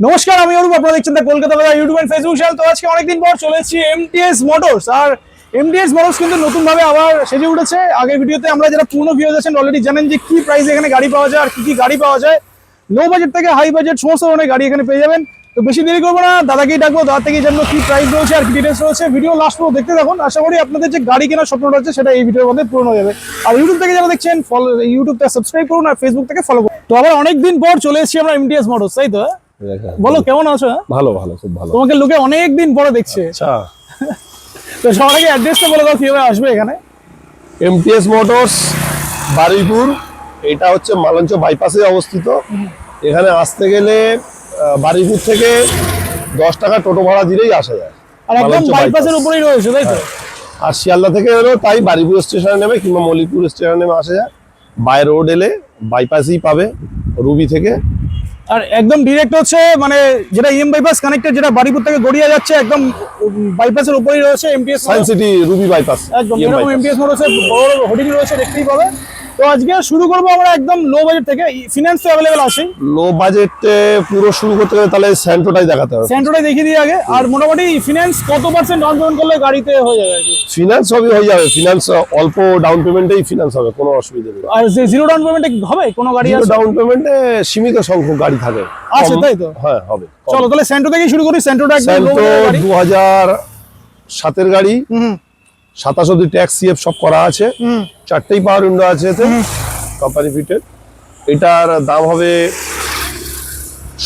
নমস্কার, আমি অরূপ, আপনারা দেখছেন কলকাতা বাজার ইউটিউব এন্ড ফেসবুক চ্যানেল তো আজকে অনেকদিন পর চলে এসেছি এমটিএস মোটরস আর এমটিএস মোটরস কিন্তু নতুন ভাবে আবার সেজে উঠেছে। আগের ভিডিওতে আমরা যারা পুরনো ভিডিও আছেন অলরেডি জানেন যে কি প্রাইসে এখানে গাড়ি পাওয়া যায় আর কি কি গাড়ি পাওয়া যায়। লো বাজেট থেকে হাই বাজেট সমস্ত ধরনের গাড়ি এখানে পেয়ে যাবেন। তো বেশি দেরি করব না দাদাকেই ডাকবো দাদা থেকেই জানব কি প্রাইস রয়েছে আর কি ডিটেলস রয়েছে। ভিডিও লাস্ট পর্যন্ত দেখতে থাকুন। আশা করি আপনাদের যে গাড়ি কেনার স্বপ্নটা আছে সেটা এই ভিডিওর মধ্যে পূরণ হয়ে যাবে। আর ইউটিউব থেকে যারা দেখছেন ফলো ইউটিউবটা সাবস্ক্রাইব করুন আর ফেসবুক থেকে ফলো করুন। তো আবার অনেকদিন পর চলে এসেছি আমরা এমটিএস মোটরস তাই তো? বলো কেমন আছো? হ্যাঁ? ভালো ভালো খুব ভালো। তোমাকে লোকে অনেক দিন পরে দেখছে। আচ্ছা। তো সবার আগে অ্যাড্রেসটা বলে দাও কীভাবে আসবে এখানে। MTS motors Baruipur. এটা হচ্ছে মালঞ্চ বাইপাসে অবস্থিত। এখানে আসতে গেলে বারুইপুর থেকে দশ টাকা টোটো ভাড়া দিলেই আসা যায়। আর একদম বাইপাসের উপরেই রয়েছে তাই তো? আর শিয়ালদা থেকে এলেও তাই বারুইপুর স্টেশনে নেমে কিংবা মল্লিকপুর স্টেশনে নেমে আসা যায়। বাই রোড এলে বাইপাসই পাবে রুবি থেকে। আর একদম ডিরেক্ট হচ্ছে মানে যেটা ইএম বাইপাস কানেক্টেড যেটা বাড়িপুর থেকে গড়িয়া যাচ্ছে একদম বাইপাসের উপরেই রয়েছে MPS Science City Ruby bypass একদম এরকম এমপিএস মোড় রয়েছে বড় হোর্ডিং রয়েছে দেখতেই পাবে। তো আজকে শুরু করব আমরা একদম লো বাজেট থেকে। ফিনান্স তো অ্যাভেলেবেল আছে লো বাজেটে পুরো শুরু করতে গেলে তাহলে স্যান্টোটাই দেখাতে হবে। সেন্টারটাই দেখিয়ে দিই আগে। আর মোটামুটি ফিনান্স কত পার্সেন্ট ডাউন পেমেন্ট করলে গাড়িতে হয়ে যাবে আর কি? ফিনান্স সবই হয়ে যাবে। ফিনান্স অল্প ডাউন পেমেন্টেই ফিনান্স হবে কোনো অসুবিধা নেই। আর যে জিরো ডাউন পেমেন্টে হবে? কোনো গাড়ি আছে? ডাউন পেমেন্টে সীমিত সংখ্যক গাড়ি থাকে। আছে, তাই তো? হ্যাঁ হবে। চলো তাহলে সেন্টো থেকেই শুরু করি। সেন্টোটা একদম low স্যান্টো budget গাড়ি। দু হাজার সাতের গাড়ি। হুম। সাতাশ অব্দি ট্যাক্স সিএফ সব করা আছে। হুম। চারটেই পাওয়ার উইন্ডো আছে এতে। কোম্পানি ফিটেড এটার দাম হবে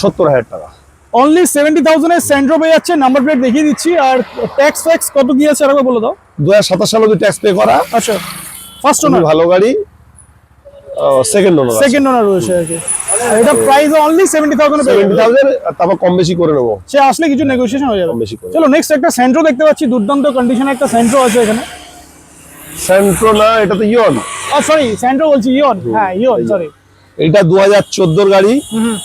সত্তর হাজার টাকা। অনলি সেভেন্টি থাউজেন্ডের সেন্ট্রো পেয়ে যাচ্ছে নাম্বার প্লেট দেখিয়ে দিচ্ছি। আর ট্যাক্স ফ্যাক্স কত কি আছে আরেকবার বলে দাও। দু হাজার সাতাশ সাল অব্দি ট্যাক্স পে করা। আচ্ছা। ফার্স্ট ওনার ভালো গাড়ি। সেকেন্ড ওনার সেকেন্ড ওনার রয়েছে আর কি। এটা price only seventy thousand seventy thousand তারপর কম বেশি করে নেব। সে আসলে কিছু নেগোসিয়েশন হয়ে যাবে। কম বেশি করে। চলো নেক্সট একটা সেন্ট্রো দেখতে পাচ্ছি দুর্দান্ত কন্ডিশনে একটা সেন্ট্রো আছে এখানে। সেন্ট্রো না এটা তো ইয়ন। সরি সেন্ট্রো বলছি ইয়ন। হ্যাঁ ইয়ন সরি এটা দু হাজার চোদ্দোর গাড়ি। হুম।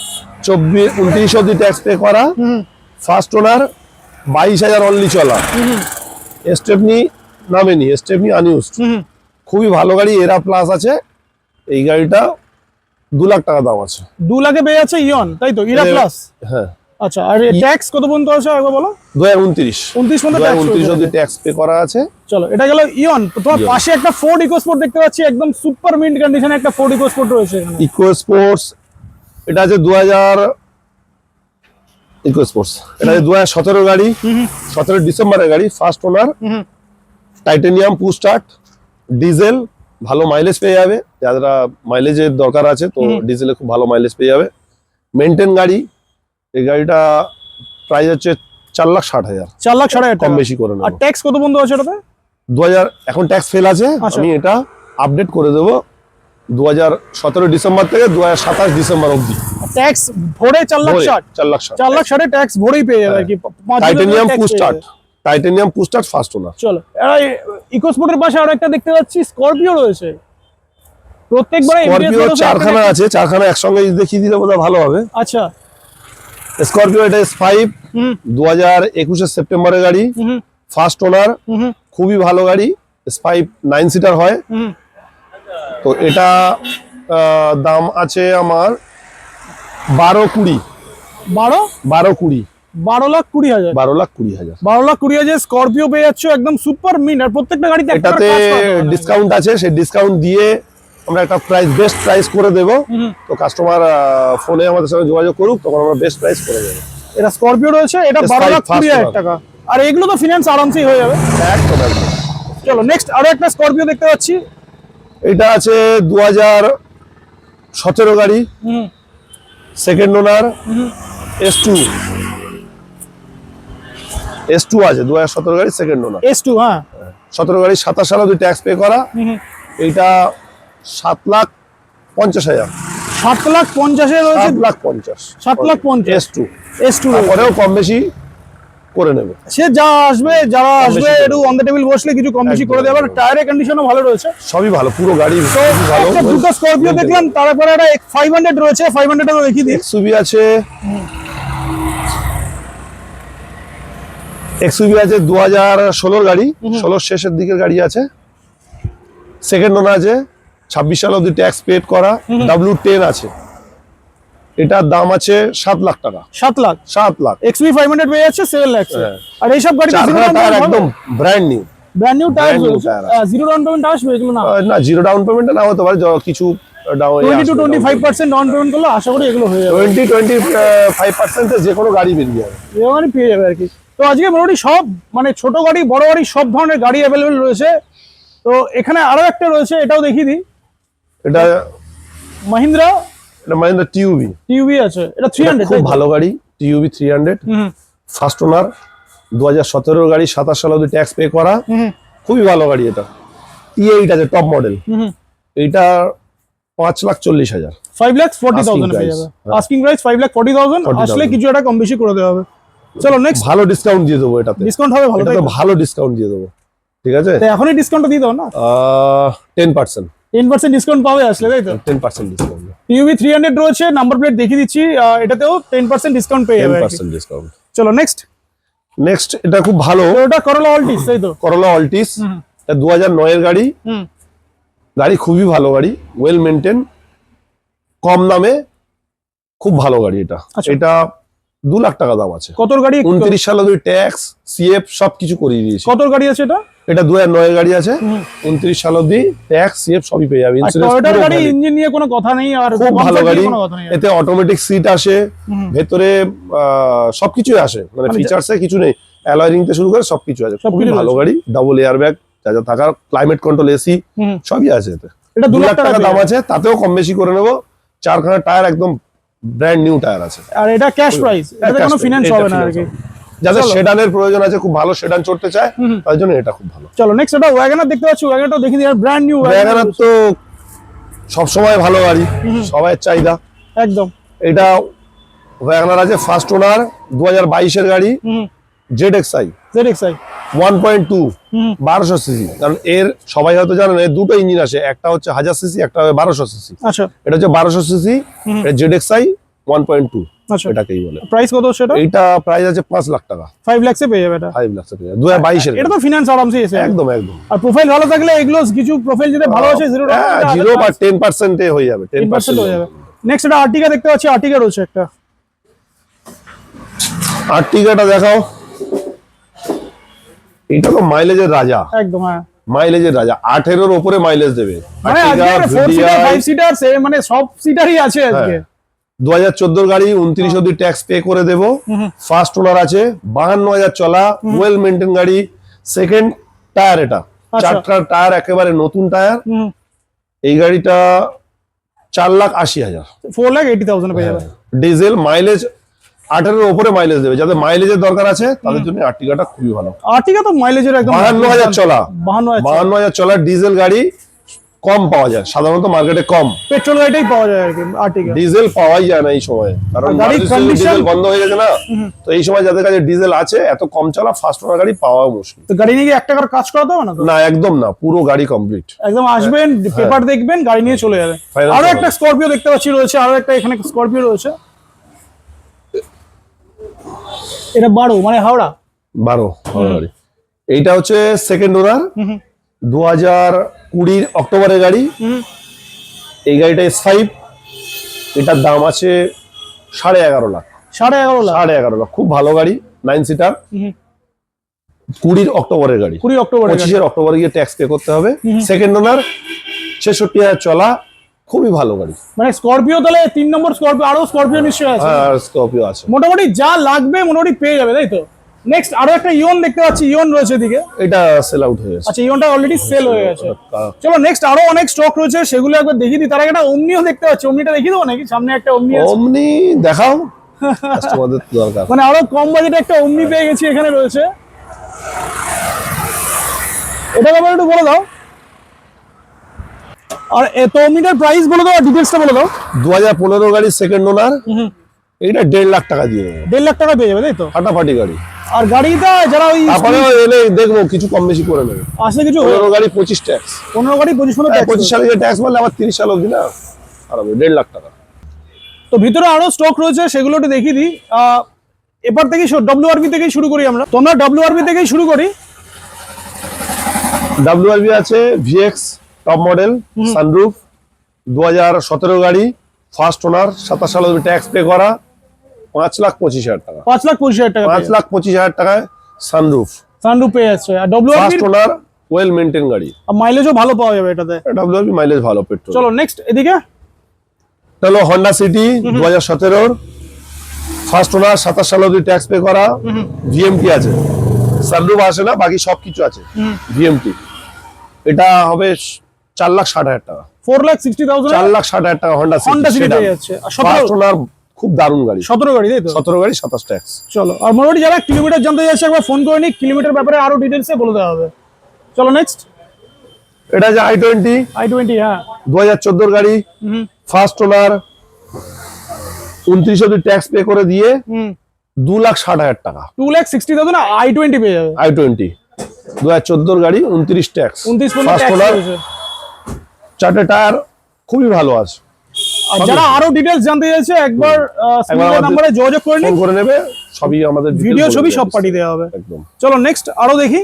চব্বিশ উনত্রিশ অব্দি ট্যাক্স পে করা। হুম। ফার্স্ট ওনার বাইশ হাজার অনলি চলা। স্টেপনি নামেনি স্টেপনি আনইউজড খুবই ভালো গাড়ি এরা প্লাস আছে। এই গাড়িটা দু লাখ টাকা দাম আছে। দু লাখে পেয়ে যাচ্ছে ইয়ন তাই তো? ইরা প্লাস হ্যাঁ। আচ্ছা আর ট্যাক্স কত পর্যন্ত আছে একবার বলো? দু হাজার উনত্রিশ। উনত্রিশ দু পর্যন্ত ট্যাক্স উনত্রিশ অব্দি ট্যাক্স পে করা আছে। চলো এটা গেল ইয়ন। তোমার পাশে একটা ফোর্ড ইকোস্পোর্ট দেখতে পাচ্ছি একদম সুপার মিন্ট কন্ডিশনে একটা ফোর্ড ইকোস্পোর্ট রয়েছে এখানে। ইকো স্পোর্টস এটা আছে দু হাজার ইকো স্পোর্টস এটা আছে দু হাজার সতেরো গাড়ি সতেরো ডিসেম্বরের গাড়ি first owner titanium push start diesel ভালো মাইলেজ পেয়ে যাবে। যারা মাইলেজের দরকার আছে তো ডিজেলে খুব ভালো মাইলেজ পেয়ে যাবে। মেনটেন গাড়ি এই গাড়িটা প্রাইস হচ্ছে চার লাখ ষাট হাজার। চার লাখ ষাট হাজার কম বেশি করে আর ট্যাক্স কত পর্যন্ত আছে ওটাতে? দু হাজার এখন ট্যাক্স ফেল আছে আচ্ছা। আমি এটা আপডেট করে দেবো। দু হাজার সতেরো ডিসেম্বর থেকে দু হাজার সাতাশ ডিসেম্বর অবধি। ট্যাক্স ভরে চার লাখ ষাট? চার লাখ ষাট। চার লাখ ষাটে ট্যাক্স ভরেই পেয়ে যাবে আর কি। Titanium start. Titanium push start first owner. চলো ইকোস্পোর্টের পাশে আরও একটা দেখতে পাচ্ছি স্করপিও রয়েছে। প্রত্যেকবারে স্করপিও চারখানা আছে চারখানা একসঙ্গে দেখিয়ে দিলে বোধহয় ভালো হবে। আচ্ছা। স্করপিও এটা এস ফাইভ দু হাজার একুশের সেপ্টেম্বরের গাড়ি। ফার্স্ট ওনার খুবই ভালো গাড়ি স্পাইপ নাইন সিটার হয়। তো এটা দাম আছে আমার বারো কুড়ি। বারো? বারো কুড়ি। বারো লাখ কুড়ি হাজার। বারো লাখ কুড়ি হাজার। বারো লাখ কুড়ি হাজার স্করপিও পেয়ে যাচ্ছ একদম সুপার মিন আর প্রত্যেকটা গাড়িতে একটা এটাতে। ডিসকাউন্ট আছে সেই ডিসকাউন্ট দিয়ে আমরা একটা প্রাইস বেস্ট প্রাইস করে দেবো। তো কাস্টমার ফোনে আমাদের সঙ্গে যোগাযোগ করুক তখন আমরা বেস্ট প্রাইস করে দেবো। এটা স্করপিও রয়েছে এটা বারো লাখ কুড়ি হাজার টাকা। আর এগুলো তো ফিনান্স আরামসেই হয়ে যাবে। একদম একদম। চলো নেক্সট আরও একটা স্করপিও দেখতে পাচ্ছি। এটা আছে দু হাজার সতেরো গাড়ি। হুম। সেকেন্ড ওনার হুম। এস টু এস টু আছে দু হাজার সতেরো গাড়ি সেকেন্ড ওনার এস টু হ্যাঁ। সতেরো গাড়ি সাতাশ সালে দুই ট্যাক্স পে করা। এইটা সাত লাখ পঞ্চাশ হাজার। সাত লাখ পঞ্চাশে রয়েছে? সাত লাখ পঞ্চাশ। সাত লাখ পঞ্চাশ। এস টু এস টু তারপরেও কম বেশি করে নেবে। সে যা আসবে যারা আসবে একটু অন দ্য টেবিল বসলে কিছু কম বেশি করে দেবে। আর টায়ারের কন্ডিশনও ভালো রয়েছে। সবই ভালো পুরো গাড়ি ভালো। দুটো স্করপিও দেখলাম তারপরে একটা ফাইভ হান্ড্রেড রয়েছে ফাইভ হান্ড্রেডও দেখিয়ে দিই। এক্সুবি আছে। এক্সুবি আছে দু হাজার ষোলোর গাড়ি। ষোলোর শেষের দিকের গাড়ি আছে। সেকেন্ড ওনার আছে ছাব্বিশ সাল অব্দি ট্যাক্স পেড করা ডাব্লিউ টেন আছে। এটার দাম আছে সাত লাখ টাকা। সাত লাখ? সাত লাখ। এক্সপি ফাইভ হান্ড্রেড পেয়ে যাচ্ছে সেভেন লাখ হ্যাঁ। আর এইসব গাড়ি একদম brand new brand new tyre. Zero down payment আসবে এগুলো না? না জিরো ডাউন পেমেন্ট না হতে পারে কিছু down twenty two twenty five percent down payment করলে আশা করি এগুলো হয়ে যাবে। টোয়েন্টি টোয়েন্টি ফাইভ পার্সেন্টে যে কোনো গাড়ি বেরিয়ে যাবে। মানে পেয়ে যাবে আর কি। তো আজকে মোটামুটি সব মানে ছোট গাড়ি বড় গাড়ি সব ধরনের গাড়ি অ্যাভেলেবেল রয়েছে। তো এখানে আরও একটা রয়েছে এটাও দেখিয়ে দিই। এটা মাহিন্দ্রা? এটা মাহিন্দ্রা টিউবি টিউবি আছে এটা থ্রি হান্ড্রেড খুব ভালো গাড়ি TUV three hundred hmm first owner দু হাজার সতেরোর গাড়ি সাতাশ সালে অব্দি ট্যাক্স পে করা। খুবই ভালো গাড়ি এটা। টি এইট আছে টপ মডেল হুম এইটা পাঁচ লাখ চল্লিশ হাজার। Five lakh forty thousand. Asking price five lakh forty thousand 40,000 আসলে কিছু একটা কম বেশি করে দেওয়া হবে। চলো নেক্সট ভালো ডিসকাউন্ট দিয়ে দেবো এটাতে। ডিসকাউন্ট হবে ভালো এটা তো তো? ভালো ডিসকাউন্ট দিয়ে দেবো। ঠিক আছে? তো এখনই ডিসকাউন্টটা দিয়ে দাও না? Ten percent ten percent discount পাবে আসলে তাই তো? Ten percent discount TUV three hundred রয়েছে নাম্বার প্লেট দেখিয়ে দিচ্ছি এটাতেও টেন পার্সেন্ট ডিসকাউন্ট পেয়ে যাবে আর কি। পার্সেন্ট ডিসকাউন্ট চলো নেক্সট নেক্সট এটা খুব ভালো। ওটা করলা অল্টিস তাই তো? করলা অল্টিস। এটা দু হাজার নয়ের গাড়ি। হুম। গাড়ি খুবই ভালো গাড়ি ওয়েল মেনটেন কম দামে খুব ভালো গাড়ি এটা। আচ্ছা। এটা দু লাখ টাকা দাম আছে। কত গাড়ি? উনত্রিশ সালে দুই ট্যাক্স সিএফ সবকিছু করিয়ে দিয়েছি। কত গাড়ি আছে এটা? এটা দু হাজার নয়ের গাড়ি আছে। উনত্রিশ সাল অব্দি ট্যাক্স সিএফ সবই পেয়ে যাবে। গাড়ি ইঞ্জিন নিয়ে কোনো কথা নেই আর খুব ভালো গাড়ি। এতে অটোমেটিক সিট আসে ভেতরে আহ, সবকিছুই আসে। মানে মানে ফিচার্সে কিছু নেই। অ্যালয়রিং থেকে শুরু করে সবকিছু আছে। সবকিছু ভালো গাড়ি। ডাবল এয়ার ব্যাগ যা যা থাকার ক্লাইমেট কন্ট্রোল এসি সবই আছে এতে। এটা দু লাখ টাকা দাম আছে তাতেও কম বেশি করে নেব। চারখানা টায়ার একদম ব্র্যান্ড নিউ টায়ার আছে। আর এটা ক্যাশ প্রাইস এটা কোনো ফিনান্স হবে না আর কি যাদের। সেডানের প্রয়োজন আছে খুব ভালো সেডান চড়তে চায় তার জন্য এটা খুব ভালো। চলো নেক্সট এটা ওয়াগনার দেখতে পাচ্ছি ওয়াগনারটাও দেখি দিই ব্র্যান্ড নিউ ওয়াগনার তো সবসময় ভালো গাড়ি সবাই চাহিদা। একদম। এটা ওয়াগনার আছে ফার্স্ট ওনার দু হাজার বাইশের গাড়ি Z X I Z X I one point two বারোশো সিসি। কারণ এর সবাই হয়তো জানেন এর দুটো ইঞ্জিন আছে একটা হচ্ছে হাজার সিসি একটা বারোশো সিসি। আচ্ছা। এটা হচ্ছে বারোশো CC hmm. Z X I one point two এটাকেই বলে। প্রাইস কত সেটা এইটা প্রাইস আছে পাঁচ লাখ টাকা। ফাইভ লাক্সে পেয়ে যাবে এটা। ফাইভ লাখ টাকা দু হাজার বাইশের এটা তো ফিনান্স আরামসে এসে একদম একদম। আর প্রোফাইল ভালো থাকলে এগুলো কিছু প্রোফাইল যদি ভালো আছে জিরো জিরো বা টেন পার্সেন্টে হয়ে যাবে টেন পার্সেন্ট হয়ে যাবে। নেক্সট এটা আর্টিকা দেখতে পাচ্ছি আর্টিকা রয়েছে একটা। আর টিকাটা দেখাও। এটা তো মাইলেজের রাজা। একদম হ্যাঁ। মাইলেজের রাজা। আঠেরোর ওপরে মাইলেজ দেবে। মানে মানে সব সিটারই আছে আজকে। দু হাজার চোদ্দোর গাড়ি উনত্রিশ অব্দি ট্যাক্স পে করে দেবো। ফার্স্ট ওনার আছে বাহান্ন হাজার চলা ওয়েল মেনটেন গাড়ি। সেকেন্ড টায়ার এটা। আচ্ছা। চারটা টায়ার একেবারে নতুন টায়ার এই গাড়িটা চার লাখ আশি হাজার। ফোর লাখ এইটি থাউজেন্ড পেয়ে যাবে। ডিজেল মাইলেজ আঠেরোর ওপরে মাইলেজ দেবে। যাদের মাইলেজের দরকার আছে তাদের জন্য আর্টিকাটা খুবই ভালো। আর্টিকা তো মাইলেজের একদম বাহান্ন হাজার চলা। বাহান্ন হাজার চলার ডিজেল গাড়ি কম পাওয়া যায়। সাধারণত মার্কেটে কম। পেট্রোল গাড়িটাই পাওয়া যায় আর কি আর্টিকা ডিজেল পাওয়াই যায় না এই সময়। কারণ ডিজেল বন্ধ হয়ে গেছে না। তো এই সময় যাদের কাছে ডিজেল আছে এত কম চলা ফার্স্ট ওনার গাড়ি পাওয়া মুশকিল। তো গাড়ি নিয়ে গিয়ে এক টাকার কাজ করাতে হবে না না একদম না। পুরো গাড়ি কমপ্লিট একদম আসবেন পেপার দেখবেন গাড়ি নিয়ে চলে যাবে আরও একটা স্করপিও দেখতে পাচ্ছি রয়েছে আরও একটা এখানে স্করপিও রয়েছে। এটা বারো মানে হাওড়া? বারো গাড়ি এইটা হচ্ছে সেকেন্ড ওনার দু হাজার কুড়ির অক্টোবরের গাড়ি। এই গাড়িটা এস ফাইভ এটার দাম আছে সাড়ে এগারো লাখ। সাড়ে এগারো লাখ? সাড়ে এগারো লাখ। খুব ভালো গাড়ি নাইন সিটার কুড়ির অক্টোবরের গাড়ি। কুড়ি অক্টোবর পঁচিশের অক্টোবরে গিয়ে ট্যাক্স পে করতে হবে। সেকেন্ড ওনার ছেষট্টি হাজার চলা। খুবই ভালো গাড়ি। মানে স্করপিও তাহলে তিন নম্বর স্করপিও আরও স্করপিও নিশ্চয়ই আছে। হ্যাঁ আর স্কর্পিও আছে। মোটামুটি যা লাগবে মোটামুটি পেয়ে যাবে তাই তো? নেক্সট আরও একটা ইয়ন দেখতে পাচ্ছি ইয়ন রয়েছে এদিকে। এটা সেল আউট হয়ে গেছে। আচ্ছা ইয়নটা অলরেডি সেল হয়ে গেছে। চলো নেক্সট আরও অনেক স্টক রয়েছে সেগুলো একবার দেখিয়ে দিই। তার আগে একটা অমনিও দেখতে পাচ্ছি অমনিটা দেখিয়ে দেবো নাকি? সামনে একটা অমনি আছে। অমনি দেখাও। কাস্টমারদের দরকার। মানে আরও কম বাজেটে একটা অমনি পেয়ে গেছি এখানে রয়েছে। এটা ব্যাপারে একটু বলে দাও। আর এত প্রাইস বলে দাও আর ডিটেলসটা বলে দাও। দু হাজার পনেরো গাড়ি সেকেন্ড ওনার এইটা দেড় লাখ টাকা দিয়ে দেবো। দেড় লাখ টাকা পেয়ে যাবে তাই তো? ফাটাফাটি গাড়ি। আর গাড়িটা যারা ওই তারপরে এলে দেখব কিছু কম বেশি করে নেবে। আসলে কিছু পনেরো গাড়ি পঁচিশ ট্যাক্স পনেরো গাড়ি পঁচিশ পনেরো tax পঁচিশ সালে যে ট্যাক্স বললে আবার তিরিশ সাল অব্দি না? আর হবে দেড় লাখ টাকা। তো ভিতরে আরও স্টক রয়েছে সেগুলো একটু দেখিয়ে দিই। এবার থেকেই ডব্লিউআরবি থেকেই শুরু করি আমরা। তোমরা ডব্লিউআরবি থেকেই শুরু করি। ডাব্লিউআরবি আছে ভিএক্স টপ মডেল সানরুফ দু হাজার সতেরো গাড়ি ফার্স্ট ওনার সাতাশ সাল ট্যাক্স পে করা পাঁচ লাখ পঁচিশ হাজার টাকা। পাঁচ লাখ পঁচিশ হাজার টাকা পাঁচ লাখ পঁচিশ হাজার টাকায় সানরুফ সানরুফ পেয়ে যাচ্ছে আর W first owner well maintain গাড়ি। আর মাইলেজও ভালো পাওয়া যাবে এটাতে। ডাব্লিউআরবি মাইলেজ ভালো পেট্রোল চলো নেক্সট এদিকে? হলো হন্ডা সিটি দু হাজার সতেরোর ফার্স্ট ওনার সাতাশ সাল অব্দি ট্যাক্স পে করা। ভিএমটি আছে। সানরুফ আসে না বাকি সব কিছু আছে ভিএমটি এটা হবে চার লাখ ষাট হাজার টাকা। ফোর লাখ সিক্সটি থাউজেন্ড চার লাখ ষাট হাজার টাকা হন্ডা হন্ডা সিটি পেয়ে যাচ্ছে আর খুব দারুণ গাড়ি। সতেরো গাড়ি তাই তো? সতেরো গাড়ি সাতাশ ট্যাক্স। চলো আর মোটামুটি যারা কিলোমিটার জানতে যাচ্ছে একবার ফোন করে নি কিলোমিটার ব্যাপারে আরও ডিটেলসে বলে দেওয়া হবে। চলো নেক্সট এটা আছে আই টোয়েন্টি আই টোয়েন্টি হ্যাঁ। দু হাজার চোদ্দোর গাড়ি। হুম। ফার্স্ট ওনার উনত্রিশ অব্দি ট্যাক্স পে করে দিয়ে হুম। দু লাখ ষাট হাজার টাকা। Two lakh sixty thousand I twenty পেয়ে যাবে। আই টোয়েন্টি দু হাজার চোদ্দোর গাড়ি উনত্রিশ ট্যাক্স উনত্রিশ ফার্স্ট ট্যাক্স ওনার চারটে টায়ার খুবই ভালো আছে। আর যারা আরও ডিটেলস জানতে চাইছে একবার আমাদের- নাম্বারে যোগাযোগ করে নিন। করে নেবে সবই আমাদের ভিডিও ছবি সব পাঠিয়ে দেওয়া হবে। একদম। চলো নেক্সট আরও দেখি.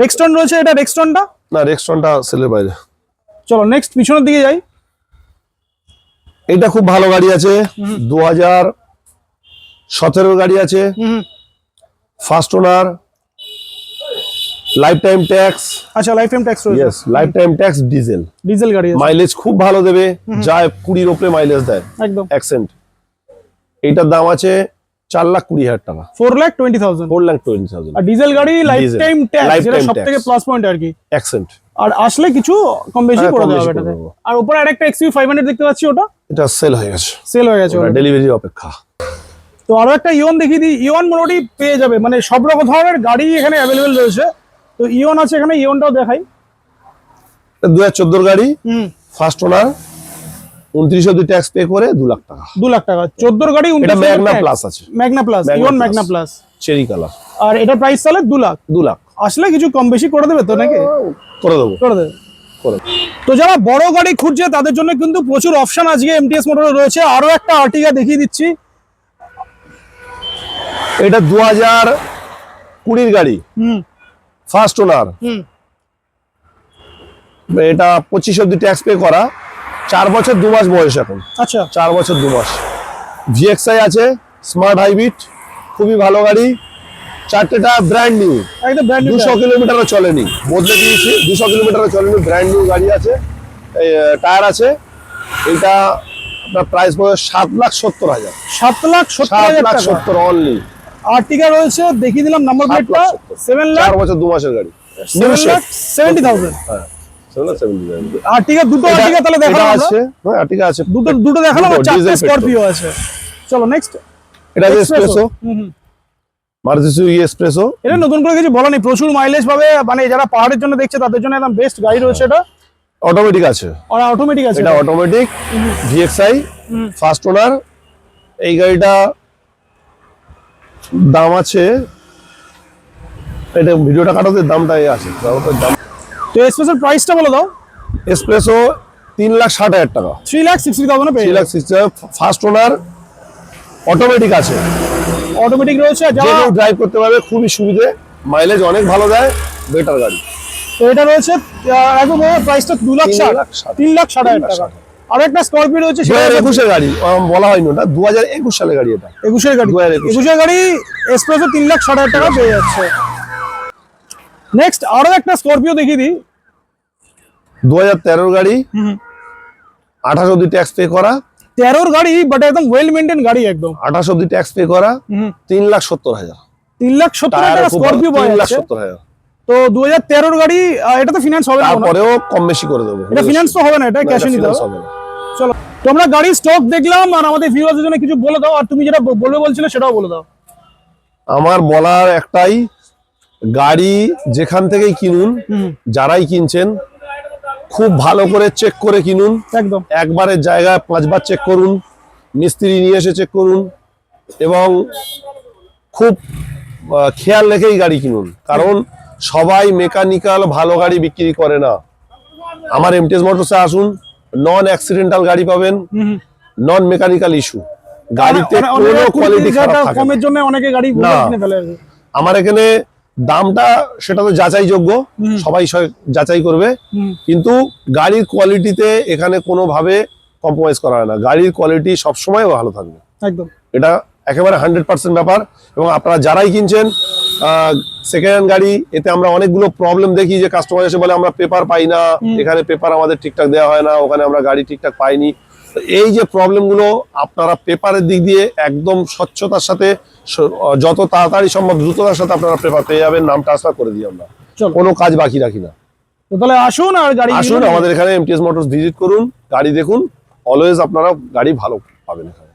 রেক্সটন রয়েছে এটা রেক্সটনটা না রেক্সটনটা সেলের বাইরে। চলো নেক্সট পিছনের দিকে যাই। এটা খুব ভালো গাড়ি আছে। দু হাজার সতেরোর গাড়ি আছে। First owner life time tax আচ্ছা লাইফ টাইম ট্যাক্স রয়েছে। Yes lifetime tax diesel diesel গাড়ি আছে। মাইলেজ খুব ভালো দেবে। যা কুড়ির ওপরে মাইলেজ দেয়। একদম। অ্যাকসেন্ট এইটার দাম আছে চার লাখ কুড়ি হাজার টাকা। Four lakh twenty thousand four lakh twenty thousand আর ডিজেল গাড়ি লাইফ টাইম ট্যাক্স যেটা সব থেকে প্লাস পয়েন্ট আর কি। অ্যাকসেন্ট আর আসলে কিছু কম বেশি হ্যাঁ, করে দেওয়া হবে এটাতে। আর উপরে আরেকটা এক্সইউ ফাইভ হান্ড্রেড দেখতে পাচ্ছি ওটা। এটা সেল হয়ে গেছে। সেল হয়ে গেছে already। ডেলিভারি অপেক্ষা। তো আরও একটা ইওন দেখিয়ে দিই। ইওন মোটামুটি পেয়ে যাবে। মানে সব রকম ধরনের গাড়ি এখানে অ্যাভেলেবেল রয়েছে। তো ইওন আছে এখানে ইওনটাও দেখাই। দু হাজার চোদ্দোর গাড়ি হুম। ফার্স্ট ওনার উনত্রিশ অব্দি ট্যাক্স পে করে দু লাখ টাকা। দু লাখ টাকা। চোদ্দোর গাড়ি এটা ম্যাগনা প্লাস আছে। Magna plus Magna Eon Magna plus cherry colour আর এটা প্রাইস তাহলে দু লাখ। দু লাখ। আসলে কিছু কম বেশি করে দেবে তো নাকি? করে দেবো। করে দেবে। করে তো যারা বড় গাড়ি খুঁজছে তাদের জন্য কিন্তু প্রচুর অপশন আজকে এমটিএস মোটরে রয়েছে। আরও একটা আর্টিকা দেখিয়ে দিচ্ছি। এটা দু হাজার কুড়ির গাড়ি। হুম। ফার্স্ট ওনার এটা পঁচিশ অব্দি ট্যাক্স পে করা। চার বছর দু মাস বয়স এখন। আচ্ছা। চার বছর দু মাস। ভিএক্সআই আছে স্মার্ট হাইব্রিড খুবই ভালো গাড়ি। চারটেটা ব্র্যান্ড নিউ একদম ব্র্যান্ড নিউ দুশো কিলোমিটারও চলেনি। বদলে দিয়েছি। দুশো কিলোমিটারও চলেনি ব্র্যান্ড নিউ গাড়ি আছে। টায়ার আছে। এটা আপনার প্রাইস পড়বে সাত লাখ সত্তর হাজার। সাত লাখ সত্তর সাত লাখ সত্তর অনলি আর্টিকা রয়েছে দেখিয়ে দিলাম নাম্বার প্লেটটা লাখ সত্তর। সেভেন লাখ চার বছর দু মাসের গাড়ি। সেভেন লাখ সেভেন্টি থাউজেন্ড হ্যাঁ আর্টিকা দুটো আর্টিকা তাহলে দেখালাম আছে হ্যাঁ ঠিক আছে। দুটো দুটো দেখালাম আর চারটে স্করপিও আছে। চলো নেক্সট এটা এসপ্রেসো হুম হুম। মারুতি সুজুকি এসপ্রেসো এটা নতুন করে কিছু বলা নেই প্রচুর মাইলেজ পাবে মানে যারা পাহাড়ের জন্য দেখছে তাদের জন্য একদম বেস্ট গাড়ি রয়েছে এটা। অটোমেটিক আছে। আর অটোমেটিক আছে। এটা অটোমেটিক ভিএক্সআই ফার্স্ট ওনার এই গাড়িটা দাম আছে এটা ভিডিওটা কাটাতে দামটা এই আছে। দাম তো এক্সপ্রেসের প্রাইসটা বলে দাও। এসপ্রেসো তিন লাখ ষাট হাজার টাকা। Three lakh sixty thousand three lakh sixty first owner automatic আছে। অটোমেটিক রয়েছে যে কেউ ড্রাইভ করতে পারবে খুবই সুবিধে। মাইলেজ অনেক ভালো দেয় বেটার গাড়ি। তো এটা রয়েছে একদম প্রাইসটা দু লাখ ষাট। লাখ তিন লাখ ষাট হাজার টাকা। আর একটা স্করপিও রয়েছে হাজার একুশের গাড়ি। বলা হয়নি ওটা। দু হাজার একুশ সালের গাড়ি এটা। একুশের গাড়ি। 2021 একুশের গাড়ি এক্সপ্রেসও তিন লাখ ষাট হাজার টাকা পেয়ে যাচ্ছে। নেক্সট আরও একটা স্করপিও দেখিয়ে দিই। দু হাজার তেরোর গাড়ি। আঠাশ অব্দি ট্যাক্স পে করা। তেরোর গাড়ি বাট একদম ওয়েল মেনটেন গাড়ি একদম। আঠাশ অব্দি ট্যাক্স পে করা। তিন লাখ সত্তর হাজার। তিন লাখ সত্তর হাজার স্করপিও তিন লাখ সত্তর হাজার। তো দু হাজার তেরোর গাড়ি এটা তো ফিনান্স হবে না তারপরেও কম বেশি করে দেবো। এটা ফিনান্স তো হবে না এটা ক্যাশে নিতে হবে। চলো তোমরা গাড়ির স্টক দেখলাম আর আমাদের ভিউয়ারদের জন্য কিছু বলে দাও আর তুমি যেটা বলবে বলছিলে সেটাও বলে দাও। আমার বলার একটাই গাড়ি যেখান থেকেই কিনুন যারাই কিনছেন খুব ভালো করে চেক করে কিনুন। একদম। একবারের জায়গায় পাঁচবার চেক করুন মিস্ত্রি নিয়ে এসে চেক করুন এবং খুব খেয়াল রেখেই গাড়ি কিনুন। কারণ সবাই মেকানিক্যাল ভালো গাড়ি বিক্রি করে না। আমার এমটিএস মোটরসে আসুন নন অ্যাক্সিডেন্টাল গাড়ি পাবেন নন মেকানিক্যাল ইস্যু গাড়িতে কোনো কোয়ালিটি খারাপ থাকে কমের জন্য অনেকে গাড়ি কিনে ফেলে। আমার এখানে দামটা সেটা তো যাচাইযোগ্য সবাই যাচাই করবে। কিন্তু গাড়ির কোয়ালিটিতে এখানে কোনোভাবে কম্প্রোমাইজ করা হয় না। গাড়ির কোয়ালিটি সবসময় ভালো থাকবে। একদম। এটা একেবারে হান্ড্রেড পার্সেন্ট ব্যাপার। এবং আপনারা যারাই কিনছেন সেকেন্ড হ্যান্ড গাড়ি এতে আমরা অনেকগুলো প্রবলেম দেখি যে কাস্টমার এসে বলে আমরা পেপার পাই না। এখানে পেপার আমাদের ঠিকঠাক দেওয়া হয় না ওখানে আমরা গাড়ি ঠিকঠাক পাইনি। এই যে প্রবলেমগুলো আপনারা পেপারের দিক দিয়ে একদম স্বচ্ছতার সাথে যত তাড়াতাড়ি সম্ভব দ্রুততার সাথে আপনারা পেপার পেয়ে যাবেন। নাম ট্রান্সফার করে দিই আমরা। কোনো কাজ বাকি রাখি না। তাহলে আসুন আর গাড়ি আসুন আমাদের এখানে এমটিএস মোটরস ভিজিট করুন। গাড়ি দেখুন। অলওয়েজ আপনারা গাড়ি ভালো পাবেন এখানে।